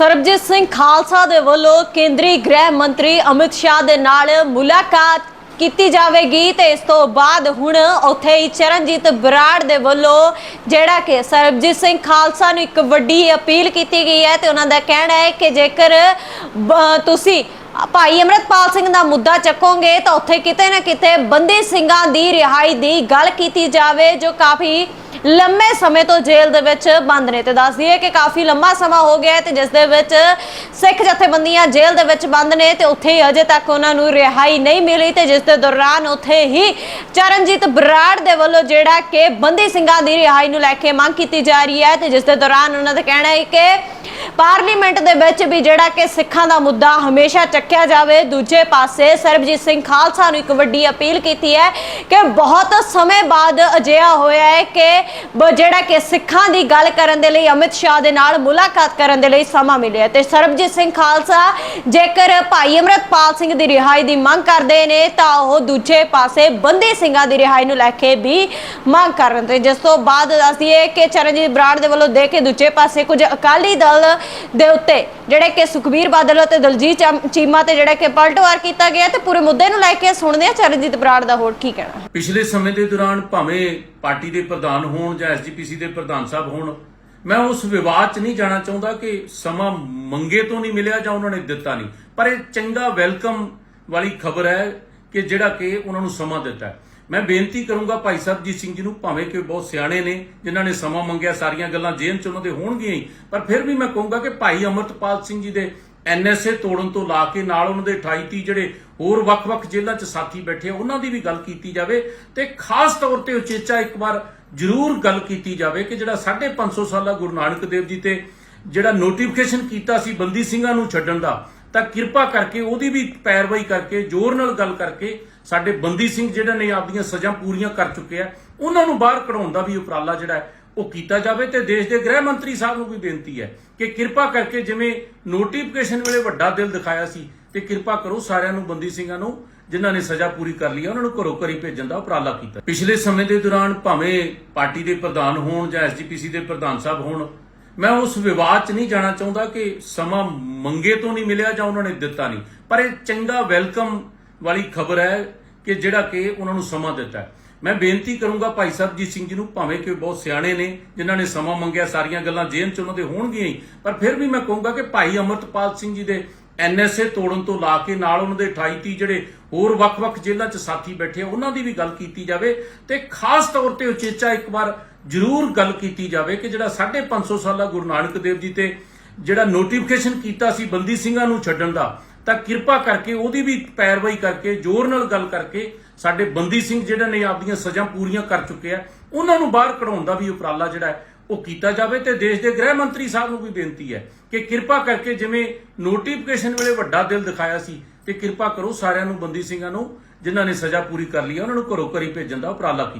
ਸਰਬਜੀਤ ਸਿੰਘ ਖਾਲਸਾ ਦੇ ਵੱਲੋਂ ਕੇਂਦਰੀ ਗ੍ਰਹਿ ਮੰਤਰੀ ਅਮਿਤ ਸ਼ਾਹ ਦੇ ਨਾਲ ਮੁਲਾਕਾਤ ਕੀਤੀ ਜਾਵੇਗੀ ਤੇ ਇਸ ਤੋਂ ਬਾਅਦ ਹੁਣ ਉੱਥੇ ਹੀ ਚਰਨਜੀਤ ਬਰਾੜ ਦੇ ਵੱਲੋਂ ਜਿਹੜਾ ਕਿ ਸਰਬਜੀਤ ਸਿੰਘ ਖਾਲਸਾ ਨੂੰ ਇੱਕ ਵੱਡੀ ਅਪੀਲ ਕੀਤੀ ਗਈ ਹੈ ਤੇ ਉਹਨਾਂ ਦਾ ਕਹਿਣਾ ਹੈ ਕਿ ਜੇਕਰ ਬ- ਤੁਸੀਂ ਭਾਈ ਅਮਰਤਪਾਲ ਸਿੰਘ ਦਾ ਮੁੱਦਾ ਚੱਕੋਗੇ ਤਾਂ ਉੱਥੇ ਕਿਤੇ ਨਾ ਕਿਤੇ ਬੰਦੀ ਸਿੰਘਾਂ ਦੀ ਰਿਹਾਈ ਦੀ ਗੱਲ ਕੀਤੀ ਜਾਵੇ, ਜੋ ਕਾਫੀ ਲੰਮੇ ਸਮੇਂ ਤੋਂ ਜੇਲ੍ਹ ਦੇ ਵਿੱਚ ਬੰਦ ਨੇ। ਤੇ ਦੱਸ ਦਈਏ ਕਿ ਕਾਫੀ ਲੰਮਾ ਸਮਾਂ ਹੋ ਗਿਆ ਹੈ ਤੇ ਜਿਸ ਦੇ ਵਿੱਚ ਸਿੱਖ ਜਥੇਬੰਦੀਆਂ ਜੇਲ੍ਹ ਦੇ ਵਿੱਚ ਬੰਦ ਨੇ ਤੇ ਉੱਥੇ ਹੀ ਅਜੇ ਤੱਕ ਉਹਨਾਂ ਨੂੰ ਰਿਹਾਈ ਨਹੀਂ ਮਿਲੀ ਤੇ ਜਿਸ ਦੇ ਦੌਰਾਨ ਉੱਥੇ ਹੀ ਚਰਨਜੀਤ ਬਰਾੜ ਦੇ ਵੱਲੋਂ ਜਿਹੜਾ ਕਿ ਬੰਦੀ ਸਿੰਘਾਂ ਦੀ ਰਿਹਾਈ ਨੂੰ ਲੈ ਕੇ ਮੰਗ ਕੀਤੀ ਜਾ ਰਹੀ ਹੈ ਤੇ ਜਿਸ ਦੇ ਦੌਰਾਨ ਉਹਨਾਂ ਦਾ ਕਹਿਣਾ ਹੈ ਕਿ ਪਾਰਲੀਮੈਂਟ ਦੇ ਵਿੱਚ ਵੀ ਜਿਹੜਾ ਕਿ ਸਿੱਖਾਂ ਦਾ ਮੁੱਦਾ ਹਮੇਸ਼ਾ ਚੱਕਿਆ ਜਾਵੇ, ਦੂਜੇ ਪਾਸੇ ਸਰਬਜੀਤ ਸਿੰਘ ਖਾਲਸਾ ਨੂੰ ਇੱਕ ਵੱਡੀ ਅਪੀਲ ਕੀਤੀ ਹੈ ਕਿ ਬਹੁਤ ਸਮੇਂ ਬਾਅਦ ਅਜਿਹਾ ਹੋਇਆ ਹੈ ਕਿ ਬ- ਜਿਹੜਾ ਕਿ ਸਿੱਖਾਂ ਦੀ ਗੱਲ ਕਰਨ ਦੇ ਲਈ ਅਮਿਤ ਸ਼ਾਹ ਦੇ ਨਾਲ ਮੁਲਾਕਾਤ ਕਰਨ ਦੇ ਲਈ ਸਮਾਂ ਮਿਲਿਆ ਤੇ ਸਰਬਜੀਤ ਸਿੰਘ ਖਾਲਸਾ ਜੇਕਰ ਭਾਈ ਅਮਰਤਪਾਲ ਸਿੰਘ ਦੀ ਰਿਹਾਈ ਦੀ ਮੰਗ ਕਰਦੇ ਨੇ, ਤਾਂ ਉਹ ਦੂਜੇ ਪਾਸੇ ਬੰਦੀ ਸਿੰਘਾਂ ਦੀ ਰਿਹਾਈ ਨੂੰ ਲੈ ਕੇ ਵੀ ਮੰਗ ਕਰ ਰਹੇ ਤੇ ਜਿਸ ਤੋਂ ਬਾਅਦ ਦੱਸਦੀਏ ਕਿ ਚਰਨਜੀਤ ਬਰਾੜ ਦੇ ਵੱਲੋਂ ਦੇ ਕੇ ਦੂਜੇ ਪਾਸੇ ਕੁਝ ਅਕਾਲੀ ਦਲ ਦੇ ਉੱਤੇ, ਜਿਹੜੇ ਕਿ ਸੁਖਬੀਰ ਬਾਦਲ ਅਤੇ ਦਲਜੀਤ ਚੀਮਾ ਤੇ ਜਿਹੜਾ ਕਿ ਪਲਟਵਾਰ ਕੀਤਾ ਗਿਆ ਤੇ ਪੂਰੇ ਮੁੱਦੇ ਨੂੰ ਲੈ ਕੇ ਸੁਣਦੇ ਆ ਚਰਨਜੀਤ ਬਰਾੜ ਦਾ ਹੋਰ ਕੀ ਕਹਿਣਾ। ਪਿਛਲੇ ਸਮੇਂ ਦੇ ਦੌਰਾਨ ਭਾਵੇਂ ਪਾਰਟੀ ਦੇ ਪ੍ਰਧਾਨ ਹੋਣ ਜਾਂ ਐਸਜੀਪੀਸੀ ਦੇ ਪ੍ਰਧਾਨ ਸਾਹਿਬ ਹੋਣ, ਮੈਂ ਉਸ ਵਿਵਾਦ 'ਚ ਨਹੀਂ ਜਾਣਾ ਚਾਹੁੰਦਾ ਕਿ ਸਮਾਂ ਮੰਗੇ ਤੋਂ ਨਹੀਂ ਮਿਲਿਆ ਜਾਂ ਉਹਨਾਂ ਨੇ ਦਿੱਤਾ ਨਹੀਂ। ਪਰ ਇਹ ਚੰਗਾ ਵੈਲਕਮ ਵਾਲੀ ਖਬਰ ਹੈ ਕਿ ਜਿਹੜਾ ਕਿ ਉਹਨਾਂ ਨੂੰ ਸਮਾਂ ਦਿੱਤਾ ਮੈਂ ਬੇਨਤੀ ਕਰੂੰਗਾ ਭਾਈ ਸਰਬਜੀਤ ਸਿੰਘ ਜੀ ਨੂੰ, ਭਾਵੇਂ ਕਿ ਬਹੁਤ ਸਿਆਣੇ ਨੇ, ਜਿਨ੍ਹਾਂ ਨੇ ਸਮਾਂ ਮੰਗਿਆ, ਸਾਰੀਆਂ ਗੱਲਾਂ ਜੇਲ੍ਹ 'ਚ ਉਹਨਾਂ ਦੇ ਹੋਣਗੀਆਂ ਹੀ, ਪਰ ਫਿਰ ਵੀ ਮੈਂ ਕਹੂੰਗਾ ਕਿ ਭਾਈ ਅਮਰਤਪਾਲ ਸਿੰਘ ਜੀ ਦੇ ਐਨਐਸਏ ਤੋੜਨ ਤੋਂ ਲਾ ਕੇ ਨਾਲ ਉਹਨਾਂ ਦੇ 28 30 ਜਿਹੜੇ ਹੋਰ ਵੱਖ-ਵੱਖ ਜੇਲ੍ਹਾਂ 'ਚ ਸਾਥੀ ਬੈਠੇ ਆ, ਉਹਨਾਂ ਦੀ ਵੀ ਗੱਲ ਕੀਤੀ ਜਾਵੇ ਤੇ ਖਾਸ ਤੌਰ ਤੇ ਉਚੇਚਾ ਇੱਕ ਵਾਰ ਜ਼ਰੂਰ ਗੱਲ ਕੀਤੀ ਜਾਵੇ ਕਿ ਜਿਹੜਾ 550 ਸਾਲਾ ਗੁਰੂ ਨਾਨਕ ਦੇਵ ਜੀ ਤੇ ਜਿਹੜਾ ਨੋਟੀਫਿਕੇਸ਼ਨ ਕੀਤਾ ਸੀ ਬੰਦੀ ਸਿੰਘਾਂ ਨੂੰ ਛੱਡਣ ਦਾ, ਤਾਂ ਕਿਰਪਾ ਕਰਕੇ ਉਹਦੀ ਵੀ ਪੈਰਵਾਈ ਕਰਕੇ, ਜ਼ੋਰ ਨਾਲ ਗੱਲ ਕਰਕੇ ਸਾਡੇ ਬੰਦੀ ਸਿੰਘ ਜਿਹੜੇ ਨੇ ਆਪਦੀਆਂ ਸਜ਼ਾ ਪੂਰੀਆਂ ਕਰ ਚੁੱਕੇ ਆ, ਉਹਨਾਂ ਨੂੰ ਬਾਹਰ ਕਢਾਉਣ ਦਾ ਵੀ ਉਪਰਾਲਾ ਜਿਹੜਾ ਹੈ, ਉਹ ਕੀਤਾ ਜਾਵੇ ਤੇ ਦੇਸ਼ ਦੇ ਗ੍ਰਹਿ ਮੰਤਰੀ ਸਾਹਿਬ ਨੂੰ ਵੀ ਬੇਨਤੀ ਹੈ ਕਿ ਕਿਰਪਾ ਕਰਕੇ ਜਿਵੇਂ ਨੋਟੀਫਿਕੇਸ਼ਨ ਵੇਲੇ ਵੱਡਾ ਦਿਲ ਦਿਖਾਇਆ ਸੀ, ਤੇ ਕਿਰਪਾ ਕਰੋ ਸਾਰਿਆਂ ਨੂੰ, ਬੰਦੀ ਸਿੰਘਾਂ ਨੂੰ, ਜਿਨ੍ਹਾਂ ਨੇ ਸਜ਼ਾ ਪੂਰੀ ਕਰ ਲਈ ਉਹਨਾਂ ਨੂੰ ਘਰੋਂ ਘਰੀ ਭੇਜਣ ਦਾ ਉਪਰਾਲਾ ਕੀਤਾ। ਪਿਛਲੇ ਸਮੇਂ ਦੇ ਦੌਰਾਨ ਭਾਵੇਂ ਪਾਰਟੀ ਦੇ ਪ੍ਰਧਾਨ ਹੋਣ ਜਾਂ ਐਸਜੀਪੀਸੀ ਦੇ ਪ੍ਰਧਾਨ ਸਾਹਿਬ ਹੋਣ, ਮੈਂ ਉਸ ਵਿਵਾਦ 'ਚ ਨਹੀਂ ਜਾਣਾ ਚਾਹੁੰਦਾ ਕਿ ਸਮਾਂ ਮੰਗੇ ਤੋਂ ਨਹੀਂ ਮਿਲਿਆ ਜਾਂ ਉਹਨਾਂ ਨੇ ਦਿੱਤਾ ਨਹੀਂ, ਪਰ ਇਹ ਚੰਗਾ ਵੈਲਕਮ ਵਾਲੀ ਖਬਰ ਹੈ ਕਿ ਜਿਹੜਾ ਕਿ ਉਹਨਾਂ ਨੂੰ ਸਮਾਂ ਦਿੱਤਾ ਮੈਂ ਬੇਨਤੀ ਕਰੂੰਗਾ ਭਾਈ ਸਰਬਜੀਤ ਸਿੰਘ ਜੀ ਨੂੰ, ਭਾਵੇਂ ਕਿ ਬਹੁਤ ਸਿਆਣੇ ਨੇ, ਜਿਨ੍ਹਾਂ ਨੇ ਸਮਾਂ ਮੰਗਿਆ, ਸਾਰੀਆਂ ਗੱਲਾਂ ਜੇਲ੍ਹ 'ਚ ਉਹਨਾਂ ਦੇ ਹੋਣਗੀਆਂ ਹੀ, ਪਰ ਫਿਰ ਵੀ ਮੈਂ ਕਹੂੰਗਾ ਕਿ ਭਾਈ ਅਮਰਤਪਾਲ ਸਿੰਘ ਜੀ ਦੇ ਐਨਐਸਏ ਤੋੜਨ ਤੋਂ ਲਾ ਕੇ ਨਾਲ ਉਹਨਾਂ ਦੇ 28 30 ਜਿਹੜੇ ਹੋਰ ਵੱਖ-ਵੱਖ ਜੇਲ੍ਹਾਂ 'ਚ ਸਾਥੀ ਬੈਠੇ ਆ, ਉਹਨਾਂ ਦੀ ਵੀ ਗੱਲ ਕੀਤੀ ਜਾਵੇ ਤੇ ਖਾਸ ਤੌਰ ਤੇ ਉਚੇਚਾ ਇੱਕ ਵਾਰ ਜ਼ਰੂਰ ਗੱਲ ਕੀਤੀ ਜਾਵੇ ਕਿ ਜਿਹੜਾ 550 ਸਾਲਾ ਗੁਰੂ ਨਾਨਕ ਦੇਵ ਜੀ ਤੇ ਜਿਹੜਾ ਨੋਟੀਫਿਕੇਸ਼ਨ ਕੀਤਾ ਸੀ ਬੰਦੀ ਸਿੰਘਾਂ ਨੂੰ ਛੱਡਣ ਦਾ ਤਾਂ ਕਿਰਪਾ ਕਰਕੇ ਉਹਦੀ ਵੀ ਪੈਰਵਾਈ ਕਰਕੇ, ਜ਼ੋਰ ਨਾਲ ਗੱਲ ਕਰਕੇ ਸਾਡੇ ਬੰਦੀ ਸਿੰਘ ਜਿਹੜੇ ਨੇ ਆਪਦੀਆਂ ਸਜ਼ਾ ਪੂਰੀਆਂ ਕਰ ਚੁੱਕੇ ਆ, ਉਹਨਾਂ ਨੂੰ ਬਾਹਰ ਕਢਾਉਣ ਦਾ ਵੀ ਉਪਰਾਲਾ ਜਿਹੜਾ ਉਹ ਕੀਤਾ ਜਾਵੇ ਤੇ ਦੇਸ਼ ਦੇ ਗ੍ਰਹਿ ਮੰਤਰੀ ਸਾਹਿਬ ਨੂੰ ਵੀ ਬੇਨਤੀ ਹੈ ਕਿ ਕਿਰਪਾ ਕਰਕੇ ਜਿਵੇਂ ਨੋਟੀਫਿਕੇਸ਼ਨ ਵੇਲੇ ਵੱਡਾ ਦਿਲ ਦਿਖਾਇਆ ਸੀ ਤੇ ਕਿਰਪਾ ਕਰੋ ਸਾਰਿਆਂ ਨੂੰ, ਬੰਦੀ ਸਿੰਘਾਂ ਨੂੰ, ਜਿਨ੍ਹਾਂ ਨੇ ਸਜ਼ਾ ਪੂਰੀ ਕਰ ਲਈ ਉਹਨਾਂ ਨੂੰ ਘਰੋਂ ਘਰੀ ਭੇਜਣ ਦਾ ਉਪਰਾਲਾ ਕੀਤਾ।